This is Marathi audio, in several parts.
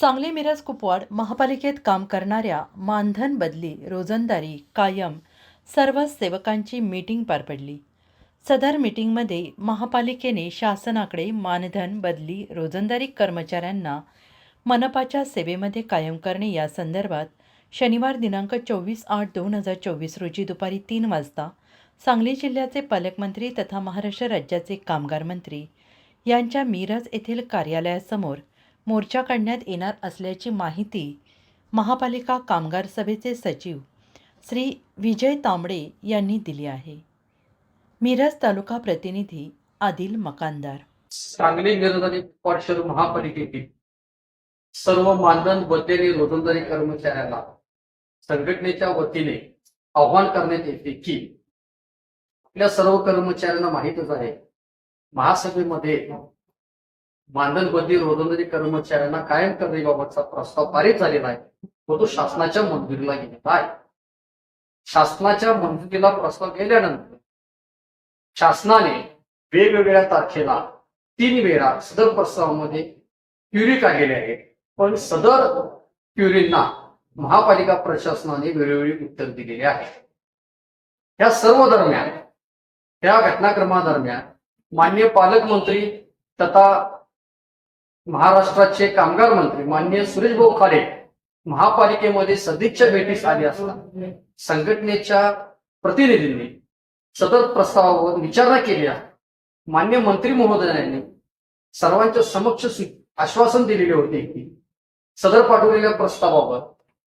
सांगली मिरज कुपवाड महापालिकेत काम करणाऱ्या मानधन बदली रोजंदारी कायम सर्व सेवकांची मीटिंग पार पडली. सदर मीटिंगमध्ये महापालिकेने शासनाकडे मानधन बदली रोजंदारी कर्मचाऱ्यांना मनपाच्या सेवेमध्ये कायम करणे या संदर्भात शनिवार दिनांक चोवीस आठ दोन हजार चोवीस रोजी दुपारी तीन वाजता सांगली जिल्ह्याचे पालकमंत्री तथा महाराष्ट्र राज्याचे कामगार मंत्री यांच्या मिरज येथील कार्यालयासमोर मोर्चा काढण्यात येणार असल्याची माहिती महापालिका कामगार सभेचे सचिव श्री विजय तांबडे यांनी दिली आहे. मिरज तालुका प्रतिनिधी आदिल मकानदार. सांगली मिरज आणि महापालिकेतील सर्व मानधन बदलेले रोजंदारी कर्मचाऱ्यांना संघटनेच्या वतीने आव्हान करण्यात येते की आपल्या सर्व कर्मचाऱ्यांना माहीतच आहे महासभेमध्ये मानधन रोजंदारी कर्मचाऱ्यांना कायम करण्याबाबतचा प्रस्ताव पारित झालेला आहे. व तो शासनाच्या मंजुरीला गेलेला आहे. शासनाच्या मंजुरीला प्रस्ताव गेल्यानंतर शासनाने वेगवेगळ्या तारखेला तीन वेळा सदर प्रस्तावामध्ये क्युरी काढलेले आहे. पण सदर क्युरींना महापालिका प्रशासनाने वेळोवेळी उत्तर दिलेले आहे. या सर्व दरम्यान या घटनाक्रमादरम्यान मान्य पालकमंत्री तथा महाराष्ट्राचे कामगार मंत्री मान्य सुरेश भाऊ खाडे महापालिकेमध्ये सदिच्छा भेटीस आले असता संघटनेच्या प्रतिनिधींनी सदर प्रस्तावावर विचारणा केली आहे मान्य मंत्री महोदयांनी सर्वांच्या समक्ष आश्वासन दिलेले होते की सदर पाठवलेल्या प्रस्तावावर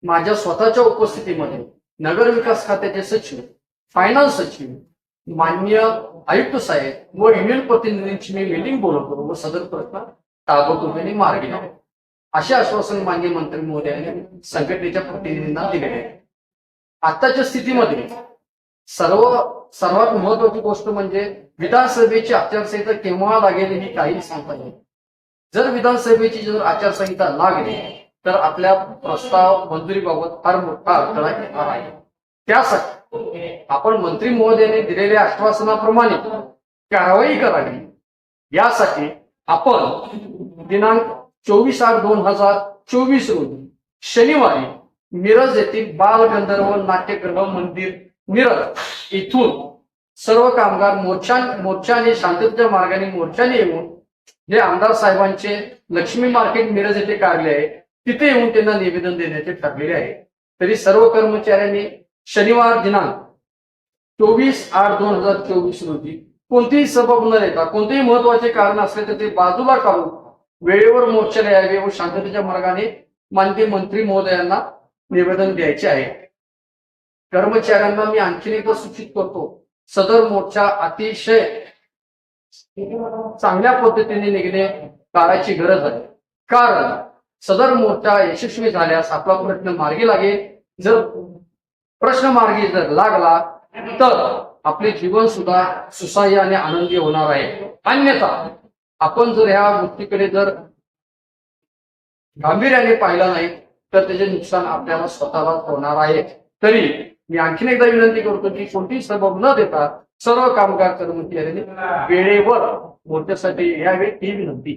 माझ्या स्वतःच्या उपस्थितीमध्ये नगर विकास खात्याचे सचिव फायनान्स सचिव मान्य आयुक्त साहेब व युनियन प्रतिनिधींची मी मिटिंग बोलवतो व सदर प्रस्ताव ताबडतोबीने मार्गी लावू असे आश्वासन मान्य मंत्री महोदयांनी संघटनेच्या प्रतिनिधींना दिलेले आहे. आताच्या स्थितीमध्ये सर्व सर्वात महत्वाची गोष्ट म्हणजे विधानसभेची आचारसंहिता केव्हा लागेल ही काही सांगता येईल जर विधानसभेची जर आचारसंहिता लागली तर आपल्या प्रस्ताव मंजुरीबाबत फार मोठा अडथळा येणार आहे. त्यासाठी आपण मंत्री महोदयाने दिलेल्या आश्वासनाप्रमाणे कारवाई करावी. यासाठी आपण दिनांक चोवीस आठ दोन हजार चोवीस रोजी शनिवारी मिरज येथील बालगंधर्व नाट्यग्रह नाट्यगृह मंदिर मिरज इथून सर्व कामगार मोर्चा मोर्चाने शांततेच्या मार्गाने मोर्चाने येऊन जे आमदार साहेबांचे लक्ष्मी मार्केट मिरज येथे काढले आहे. तिथे येऊन त्यांना निवेदन देण्याचे ठरलेले आहे. तरी सर्व कर्मचाऱ्यांनी शनिवार दिनांक चोवीस आठ दोन हजार चोवीस रोजी कोणतीही सबब न देता कोणतेही महत्त्वाचे कारण असले तर ते बाजूला काढून वेळेवर मोर्चाला यावे व शांततेच्या मार्गाने माननीय मंत्री महोदयांना निवेदन द्यायचे आहे. कर्मचाऱ्यांना मी आणखीन एकदा सूचित करतो सदर मोर्चा अतिशय चांगल्या पद्धतीने निघणे काळाची गरज आहे. कारण सदर मोर्चा यशस्वी झाल्यास आपला प्रश्न मार्गी लागेल. जर प्रश्न मार्गी जर लागला तर आपले जीवन सुद्धा सुसह्य आणि आनंदी होणार आहे. अन्यथा आपण जर ह्या गोष्टीकडे जर गांभीर्याने पाहिलं नाही तर त्याचे नुकसान आपल्याला स्वतःला होणार आहे. तरी मी आणखीन एकदा विनंती करतो की कोणतीही सबब न देता सर्व कामगार कर्मचाऱ्यांनी वेळेवर मोर्चासाठी यावे ही विनंती.